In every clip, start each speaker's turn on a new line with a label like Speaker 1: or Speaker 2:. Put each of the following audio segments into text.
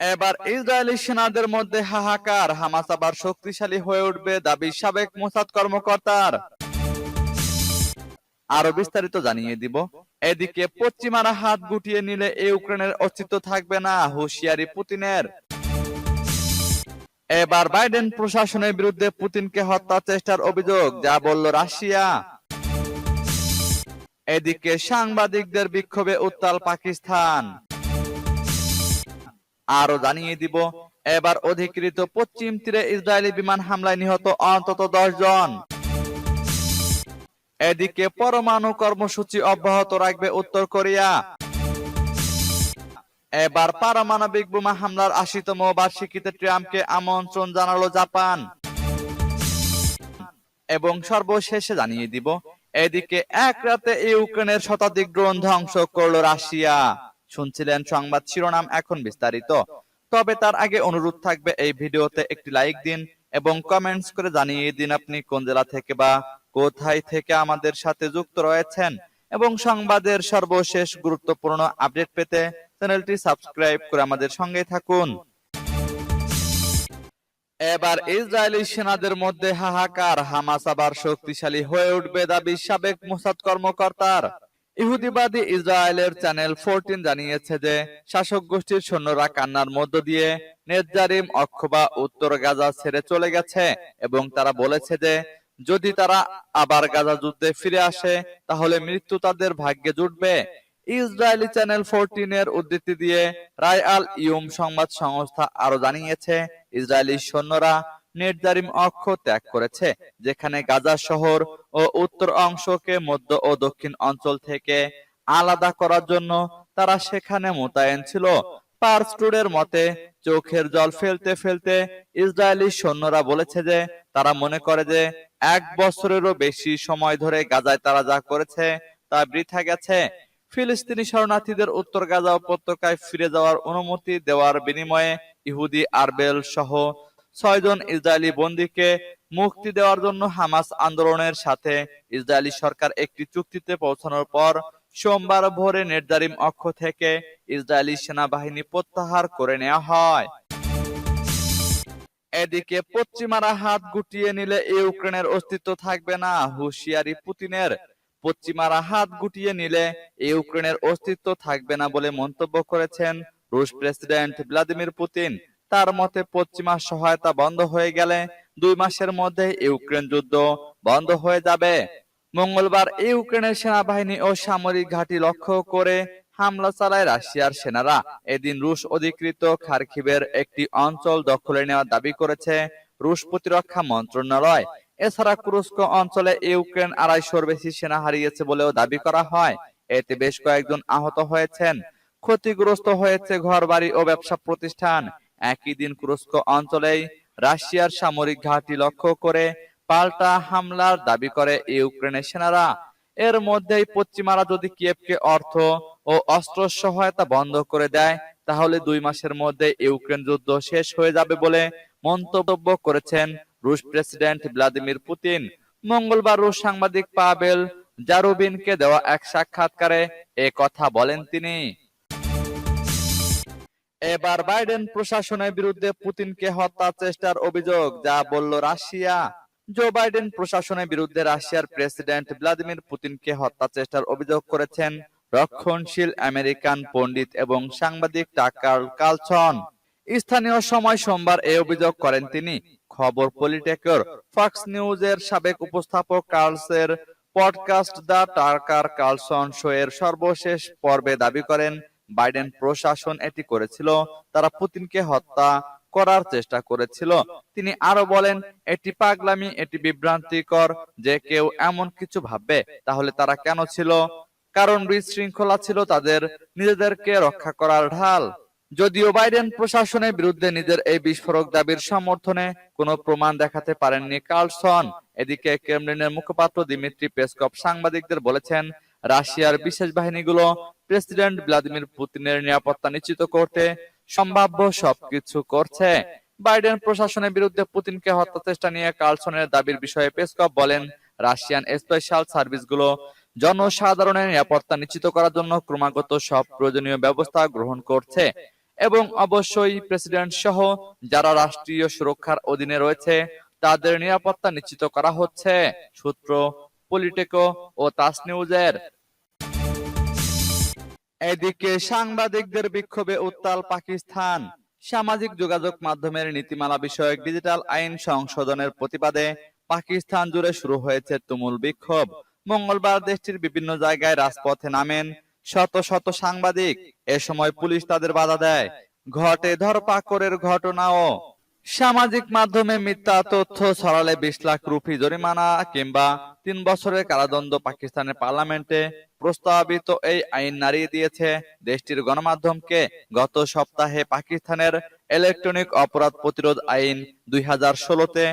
Speaker 1: এবার ইসরায়েলি সেনাদের মধ্যে হাহাকার, হামাস আবার শক্তিশালী হয়ে উঠবে দাবি সাবেক মোসাদ কর্মকর্তার। আরও বিস্তারিত জানিয়ে দিব। এদিকে পশ্চিমারা হাত গুটিয়ে নিলে ইউক্রেনের অস্তিত্ব থাকবে না, হুঁশিয়ারি পুতিনের। এবার বাইডেন প্রশাসনের বিরুদ্ধে পুতিনকে হত্যা চেষ্টার অভিযোগ, যা বলল রাশিয়া। এদিকে সাংবাদিকদের বিক্ষোভে উত্তাল পাকিস্তান। আরও জানিয়ে দিব, এবার অধিকৃত পশ্চিম তীরে ইসরায়েলি বিমান হামলায় নিহত অন্তত দশ জন। এদিকে পরমাণু কর্মসূচি অব্যাহত রাখবে উত্তর কোরিয়া। এবার পারমাণবিক বোমা হামলার আশিতম বার্ষিকীতে ট্রাম্পকে আমন্ত্রণ জানালো জাপান। এবং সর্বশেষে জানিয়ে দিব, এদিকে এক রাতে ইউক্রেনের শতাধিক ড্রোন ধ্বংস করল রাশিয়া। শুনছিলেন সংবাদ শিরোনাম এখন বিস্তারিত। তবে তার আগে অনুরোধ থাকবে এই ভিডিওতে একটি লাইক দিন এবং কমেন্টস করে জানিয়ে দিন আপনি কোন জেলা থেকে বা কোথায় থেকে আমাদের সাথে যুক্ত রয়েছেন। এবং সংবাদের সর্বশেষ গুরুত্বপূর্ণ আপডেট পেতে চ্যানেলটি সাবস্ক্রাইব করে আমাদের সঙ্গে থাকুন। এবার ইসরায়েলি সেনাদের মধ্যে হাহাকার, হামাস আবার শক্তিশালী হয়ে উঠবে, দাবি সাবেক মোসাদ কর্মকর্তার। ইহুদিবাদী ইসরায়েলের চ্যানেল ফোরটিন জানিয়েছে যে শাসক গোষ্ঠীর সৈন্যরা কান্নার মধ্য দিয়ে নেজারিম অক্ষবা উত্তর গাজা ছেড়ে চলে গেছে এবং তারা বলেছে যে যদি তারা আবার গাজা যুদ্ধে ফিরে আসে, তাহলে মৃত্যু তাদের ভাগ্যে জুটবে। ইসরায়েলি চ্যানেল ফোরটিন এর উদ্ধৃতি দিয়ে রায় আল ইউম সংবাদ সংস্থা আরও জানিয়েছে, ইসরায়েলি সৈন্যরা নির্জারিম অক্ষ ত্যাগ করেছে, যেখানে গাজা শহর ও উত্তর অংশকে মধ্য ও দক্ষিণ অঞ্চল থেকে আলাদা করার জন্য তারা সেখানে মোতায়েন ছিল। পার্সটুডের মতে, চোখের জল ফেলতে ফেলতে ইসরায়েলি সৈন্যরা বলেছে যে, তারা মনে করে যে, এক বছরেরও বেশি সময় ধরে গাজায় তারা যা করেছে তা বৃথা গেছে। ফিলিস্তিনি শরণার্থীদের উত্তর গাজা উপত্যকায় ফিরে যাওয়ার অনুমতি দেওয়ার বিনিময়ে ইহুদি আরবেল সহ ছয়জন ইসরায়েলি বন্দীকে মুক্তি দেওয়ার জন্য হামাস আন্দোলনের সাথে ইসরায়েলি সরকার একটি চুক্তিতে পৌঁছানোর পর সোমবার ভোরে নেটজারিম অক্ষ থেকে ইসরায়েলি সেনাবাহিনী প্রত্যাহার করে নেওয়া হয়। এদিকে পশ্চিমারা হাত গুটিয়ে নিলে ইউক্রেনের অস্তিত্ব থাকবে না, হুঁশিয়ারি পুতিনের। পশ্চিমারা হাত গুটিয়ে নিলে ইউক্রেনের অস্তিত্ব থাকবে না বলে মন্তব্য করেছেন রুশ প্রেসিডেন্ট ভ্লাদিমির পুতিন। তার মতে পশ্চিমা সহায়তা বন্ধ হয়ে গেলে দুই মাসের মধ্যে ইউক্রেন যুদ্ধ বন্ধ হয়ে যাবে। মঙ্গলবার ইউক্রেনের সেনাবাহিনী ও সামরিক ঘাঁটি লক্ষ্য করে হামলা চালায় রাশিয়ার সেনারা। এদিন রুশ অধিকৃত খারকিবের একটি অঞ্চল দখলে নেওয়ার দাবি করেছে রুশ প্রতিরক্ষা মন্ত্রণালয়। এছাড়া কুরস্ক অঞ্চলে ইউক্রেন আড়াইশোর বেশি সেনা হারিয়েছে বলেও দাবি করা হয়। এতে বেশ কয়েকজন আহত হয়েছেন। ক্ষতিগ্রস্ত হয়েছে ঘরবাড়ি ও ব্যবসা প্রতিষ্ঠান। একই দিন কুরস্ক অঞ্চলেই রাশিয়ার সামরিক ঘাঁটি লক্ষ্য করে পাল্টা হামলার দাবি করে ইউক্রেনের সেনারা। এর মধ্যেই পশ্চিমারা যদি কিয়েভকে অর্থ ও অস্ত্র সহায়তা বন্ধ করে দেয়, তাহলে দুই মাসের মধ্যে ইউক্রেন যুদ্ধ শেষ হয়ে যাবে বলে মন্তব্য করেছেন রুশ প্রেসিডেন্ট ভ্লাদিমির পুতিন। মঙ্গলবার রুশ সাংবাদিক পাবেল জারুবিনকে দেওয়া এক সাক্ষাৎকারে এ কথা বলেন তিনি। এবার বাইডেন প্রশাসনের বিরুদ্ধে পুতিনকে হত্যা চেষ্টার অভিযোগ, যা বলল রাশিয়া। জো বাইডেন প্রশাসনের বিরুদ্ধে রাশিয়ার প্রেসিডেন্ট ভ্লাদিমির পুতিনকে হত্যা চেষ্টার অভিযোগ করেছেন রক্ষণশীল আমেরিকান পণ্ডিত এবং সাংবাদিক টাকার কালসন। স্থানীয় সময় সোমবার এই অভিযোগ করেন তিনি। খবর পলিটেকর, ফক্স নিউজের সাবেক উপস্থাপক কার্লসের podcast the Tucker Carlson show এর সর্বশেষ পর্বে দাবি করেন বাইডেন প্রশাসন এটি করেছিল, তারা পুতিনকে হত্যা করার চেষ্টা করেছিল। তিনি আরও বলেন, এটি পাগলামি, এটি বিভ্রান্তিকর, যে কেউ এমন কিছু ভাববে, তাহলে তারা কেন ছিল? কারণ বিশৃঙ্খলা ছিল তাদের নিজেদেরকে রক্ষা করার ঢাল। যদিও বাইডেন প্রশাসনের বিরুদ্ধে নিজের এই বিস্ফোরক দাবির সমর্থনে কোনো প্রমাণ দেখাতে পারেননি কার্লসন। এদিকে ক্রেমলিনের মুখপাত্র দিমিত্রি পেসকপ সাংবাদিকদের বলেছেন রাশিয়ার বিশেষ বাহিনীগুলো প্রেসিডেন্ট ভ্লাদিমির পুতিনের নিরাপত্তা নিশ্চিত করতে সম্ভাব্য সবকিছু করছে। বাইডেন প্রশাসনের বিরুদ্ধে পুতিনকে হত্যা চেষ্টা নিয়ে কার্লসনের দাবির বিষয়ে পেসকপ বলেন, রাশিয়ান স্পেশাল সার্ভিসগুলো জনসাধারণের নিরাপত্তা নিশ্চিত করার জন্য ক্রমাগত সব প্রয়োজনীয় ব্যবস্থা গ্রহণ করছে এবং অবশ্যই প্রেসিডেন্ট সহ যারা রাষ্ট্রীয় সুরক্ষার অধীনে রয়েছে, তাদের নিরাপত্তা নিশ্চিত করা হচ্ছে। সূত্র পলিটেকো ও তাস নিউজের। এদিকে সাংবাদিকদের বিক্ষোভে উত্তাল পাকিস্তান। সামাজিক যোগাযোগ মাধ্যমের নীতিমালা বিষয়ক ডিজিটাল আইন সংশোধনের প্রতিবাদে পাকিস্তান জুড়ে শুরু হয়েছে তুমুল বিক্ষোভ। মঙ্গলবার দেশটির বিভিন্ন জায়গায় রাজপথে নামেন শত শত সাংবাদিক। এ সময় পুলিশ তাদের বাধা দেয়। ঘটে ধরপাকড়ের ঘটনাও। সামাজিক মাধ্যমে মিথ্যা তথ্য ছড়ালে বিশ লাখ রুপি জরিমানা কিংবা তিন বছরের কারাদণ্ড পাকিস্তানের পার্লামেন্টে প্রস্তাবিত এই আইন নাড়িয়ে দিয়েছে দেশটির গণমাধ্যমকে। গত সপ্তাহে পাকিস্তানের ইলেকট্রনিক অপরাধ প্রতিরোধ আইন দুই হাজার ষোলোতে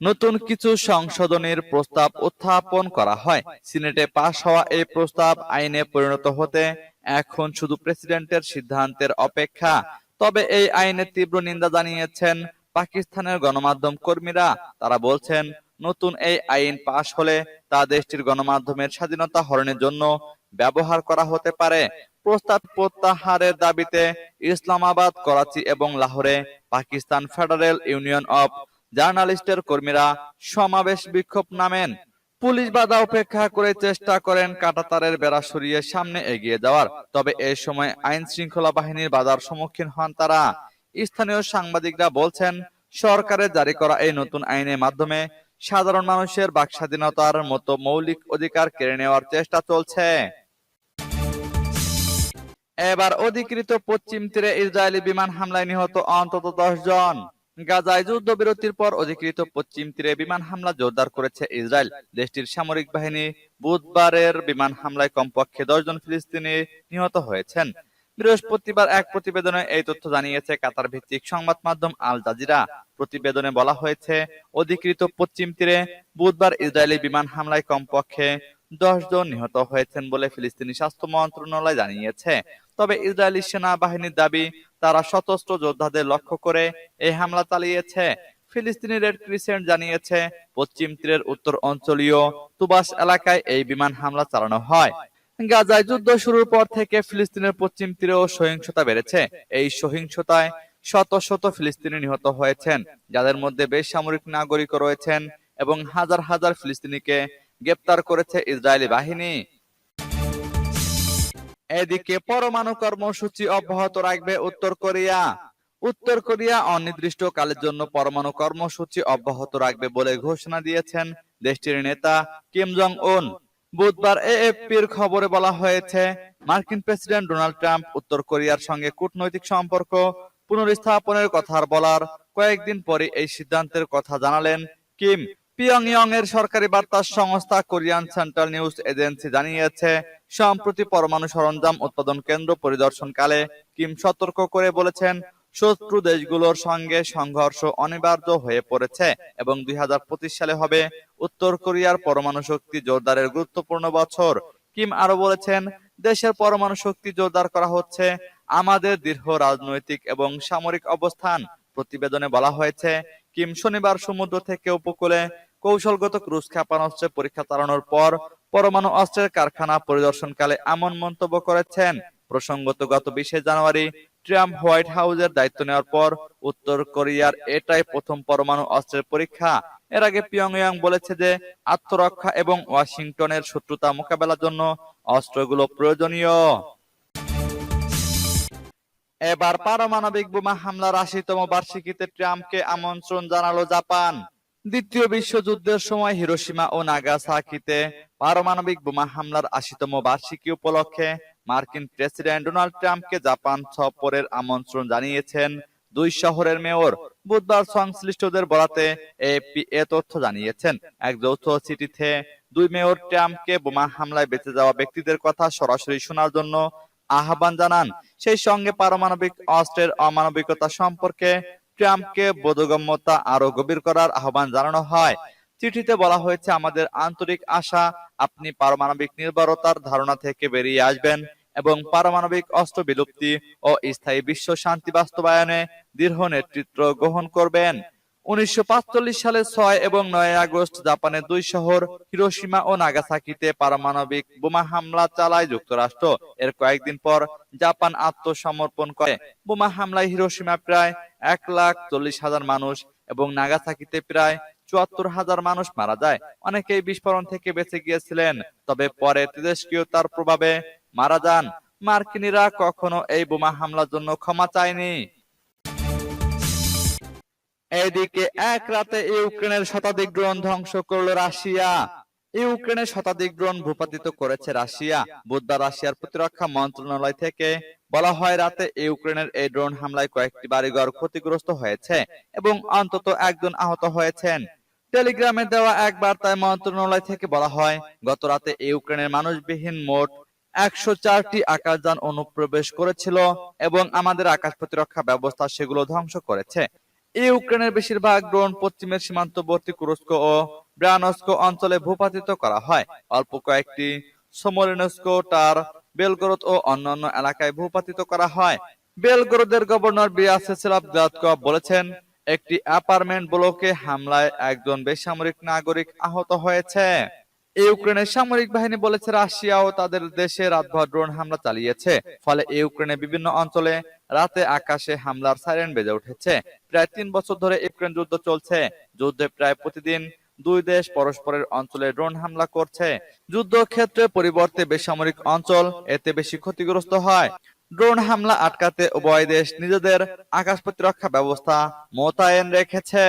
Speaker 1: নতুন কিছু সংশোধনীর প্রস্তাব উত্থাপন করা হয়। সিনেটে পাশ হওয়া এই প্রস্তাব আইনে পরিণত হতে এখন শুধু প্রেসিডেন্টের সিদ্ধান্তের অপেক্ষা। তবে এই আইনের তীব্র নিন্দা জানিয়েছেন পাকিস্তানের গণমাধ্যম কর্মীরা। তারা বলছেন, নতুন এই আইন পাশ হলে তা দেশটির গণমাধ্যমের স্বাধীনতা হরণের জন্য ব্যবহার করা হতে পারে। প্রস্তাব প্রত্যাহারের দাবিতে ইসলামাবাদ, করাচি এবং লাহোরে পাকিস্তান ফেডারেল ইউনিয়ন অব জার্নালিস্টের কর্মীরা সমাবেশ বিক্ষোভ নামেন। পুলিশ বাধা উপেক্ষা করে চেষ্টা করেন কাঁটাতারের বেড়া সরিয়ে সামনে এগিয়ে যাওয়ার। তবে এই সময় আইন শৃঙ্খলা বাহিনীর বাধার সম্মুখীন হন তারা। স্থানীয় সাংবাদিকরা বলছেন সরকারের জারি করা এই নতুন আইনের মাধ্যমে সাধারণ মানুষের বাক স্বাধীনতার মতো মৌলিক অধিকার কেড়ে নেওয়ার চেষ্টা চলছে। এবার অধিকৃত পশ্চিম তীরে ইসরায়েলি বিমান হামলায় নিহত অন্তত দশ জন। গাজায় যুদ্ধবিরতির পর অধিকৃত পশ্চিম তীরে বিমান হামলা জোরদার করেছে ইসরায়েল। দেশটির সামরিক বাহিনী বুধবারের বিমান হামলায় কমপক্ষে দশ জন ফিলিস্তিনি নিহত হয়েছেন। বৃহস্পতিবার এক প্রতিবেদনে এই তথ্য জানিয়েছে কাতার ভিত্তিক সংবাদ মাধ্যম আল জাজিরা। প্রতিবেদনে বলা হয়েছে, অধিকৃত পশ্চিম তীরে বুধবার ইসরায়েলি বিমান হামলায় কমপক্ষে দশ জন নিহত হয়েছেন বলে ফিলিস্তিনি স্বাস্থ্য মন্ত্রণালয় জানিয়েছে। তবে ইসরায়েলি সেনাবাহিনীর দাবি, তারা সশস্ত্র যোদ্ধাদের লক্ষ্য করে এই হামলা চালিয়েছে। ফিলিস্তিনি রেড ক্রিসেন্ট জানিয়েছে, পশ্চিম তীরের উত্তর অঞ্চলীয় তুবাস এলাকায় এই বিমান হামলা চালানো হয়। গাজায় যুদ্ধ শুরুর পর থেকে ফিলিস্তিনের পশ্চিম তীরেও সহিংসতা বেড়েছে। এই সহিংসতায় শত শত ফিলিস্তিনি নিহত হয়েছেন, যাদের মধ্যে বেসামরিক নাগরিকও রয়েছেন এবং হাজার হাজার ফিলিস্তিনিকে গ্রেপ্তার করেছে ইসরায়েলি বাহিনী। এদিকে পরমাণু কর্মসূচি অব্যাহত রাখবে উত্তর কোরিয়া। উত্তর কোরিয়া অনির্দিষ্টকালের জন্য পরমাণু কর্মসূচি অব্যাহত রাখবে বলে ঘোষণা দিয়েছেন দেশটির নেতা কিম জং উন বুধবার এএফপির খবরে বলা হয়েছে, মার্কিন প্রেসিডেন্ট ডোনাল্ড ট্রাম্প উত্তর কোরিয়ার সঙ্গে কূটনৈতিক সম্পর্ক পুনরস্থাপনের কথা বলার কয়েকদিন পরে এই সিদ্ধান্তের কথা জানালেন কিম। পিয়ংইয়ং এর সরকারি বার্তা সংস্থা কোরিয়ান সেন্ট্রাল নিউজ এজেন্সি জানিয়েছে, সম্প্রতি পরমাণু সরঞ্জাম উৎপাদন কেন্দ্র পরিদর্শনকালে কিম সতর্ক করে বলেছেন শত্রু দেশগুলোর সঙ্গে সংঘর্ষ অনিবার্য হয়ে পড়েছে এবং দুই সালে হবে উত্তর কোরিয়ার পরমাণু শক্তি জোরদারের গুরুত্বপূর্ণ বছর। কিম আরও বলেছেন, দেশের পরমাণু শক্তি জোরদার করা হচ্ছে। আমাদের দীর্ঘ রাজনৈতিক এবং সামরিক অবস্থান প্রতিবেদনে বলা হয়েছে, কিম শনিবার সমুদ্র থেকে উপকূলে কৌশলগত ক্রুজ ক্ষেপণাস্ত্রের পরীক্ষা চালানোর পর পরমাণু অস্ত্রের কারখানা পরিদর্শনকালে এমন মন্তব্য করেছেন। প্রসঙ্গত গত বিশে জানুয়ারি ট্রাম্প হোয়াইট হাউসের দায়িত্ব নেওয়ার পর উত্তর কোরিয়ার এটাই প্রথম পরমাণু অস্ত্রের পরীক্ষা। এর আগে পিয়ংইয়াং বলেছে যে আত্মরক্ষা এবং ওয়াশিংটনের শত্রুতা মোকাবেলার জন্য অস্ত্রগুলো প্রয়োজনীয়। এবার পারমাণবিক বোমা হামলার আশিতম বার্ষিকীতে ট্রাম্পকে আমন্ত্রণ জানালো জাপান। দ্বিতীয় বিশ্বযুদ্ধের সময় হিরোসীমা ও নাগাসাকিতে পারমাণবিক বোমা হামলার আশিতম বার্ষিকী উপলক্ষে মার্কিন প্রেসিডেন্ট ডোনাল্ড ট্রাম্পকে জাপান সফরের আমন্ত্রণ জানিয়েছেন দুই শহরের মেয়র। বুধবার সংশ্লিষ্টদের বরাতে এপি এ তথ্য জানিয়েছেন। এক যৌথ চিঠিতে দুই মেয়র ট্রাম্পকে বোমা হামলায় বেঁচে যাওয়া ব্যক্তিদের কথা সরাসরি শোনার জন্য আহ্বান জানান। সেই সঙ্গে পারমাণবিক অস্ত্রের অমানবিকতা সম্পর্কে ট্রাম্পকে বোধগম্যতা আরও গভীর করার আহ্বান জানানো হয়। চিঠিতে বলা হয়েছে, আমাদের আন্তরিক আশা, আপনি পারমাণবিক নির্ভরতার ধারণা থেকে বেরিয়ে আসবেন এবং পারমাণবিক অস্ত্র বিলুপ্তি ও স্থায়ী বিশ্ব শান্তি বাস্তবায়নে দৃঢ় নেতৃত্ব গ্রহণ করবেন। উনিশশো সালে ছয় এবং নয় আগস্ট জাপানের দুই শহর হিরোসীমা ও নাগাসাকিতে পারমাণবিক বোমা হামলা চালায় যুক্তরাষ্ট্র। এর কয়েকদিন পর জাপান আত্মসমর্পণ করে। বোমা হামলায় হিরোসীমা প্রায় এক লাখ চল্লিশ হাজার মানুষ এবং নাগাসাকিতে প্রায় চুয়াত্তর হাজার মানুষ মারা যায়। অনেকেই বিস্ফোরণ থেকে বেঁচে গিয়েছিলেন। তবে পরে তেজস্ক্রিয়তার প্রভাবে মারা যান। মার্কিনীরা কখনো এই বোমা হামলার জন্য ক্ষমা চায়নি। এদিকে এক রাতে ইউক্রেনের শতাধিক ড্রোন ধ্বংস করল রাশিয়া। ইউক্রেনের শতাধিক ড্রোন ভূপাতিত করেছে রাশিয়া। বুধবার রাশিয়ার প্রতিরক্ষা মন্ত্রণালয় থেকে বলা হয়, রাতে ইউক্রেনের এই ড্রোন হামলায় কয়েকটি বাড়িঘর ক্ষতিগ্রস্ত হয়েছে এবং অন্তত একজন আহত হয়েছেন। টেলিগ্রামে দেওয়া এক বার্তায় মন্ত্রণালয় থেকে বলা হয় গত রাতে ইউক্রেনের মানুষবিহীন মোট একশো চারটি আকাশযান অনুপ্রবেশ করেছিল এবং আমাদের আকাশ প্রতিরক্ষা ব্যবস্থা সেগুলো ধ্বংস করেছে। ইউক্রেনের বেশিরভাগ ড্রোন পশ্চিমের সীমান্তবর্তী কুরস্ক ও ব্রানস্ক অঞ্চলে ভূপাতিত করা হয়। অল্প কয়েকটি সমরিনস্ক টার বেলগরদ ও অন্যান্য এলাকায় ভূপাতিত করা হয়। বেলগরদের গভর্নর বিয়াসেসলাভ গ্লাদকভ বলেছেন একটি অ্যাপার্টমেন্ট ব্লকে হামলায় একজন বেসামরিক নাগরিক আহত হয়েছে। ইউক্রেনের সামরিক বাহিনী বলেছে রাশিয়াও তাদের দেশে রাতভর ড্রোন হামলা চালিয়েছে। ফলে ইউক্রেনের বিভিন্ন অঞ্চলে রাতে আকাশে হামলার সাইরেন বেজে উঠেছে। প্রায় তিন বছর ধরে ইউক্রেন যুদ্ধ চলছে। যুদ্ধে প্রায় প্রতিদিন দুই দেশ পরস্পরের অঞ্চলে ড্রোন হামলা করছে। যুদ্ধক্ষেত্রে পরিবর্তে বেসামরিক অঞ্চল এতে বেশি ক্ষতিগ্রস্ত হয়। ড্রোন হামলা আটকাতে উভয় দেশ নিজেদের আকাশ প্রতিরক্ষা ব্যবস্থা মোতায়েন রেখেছে।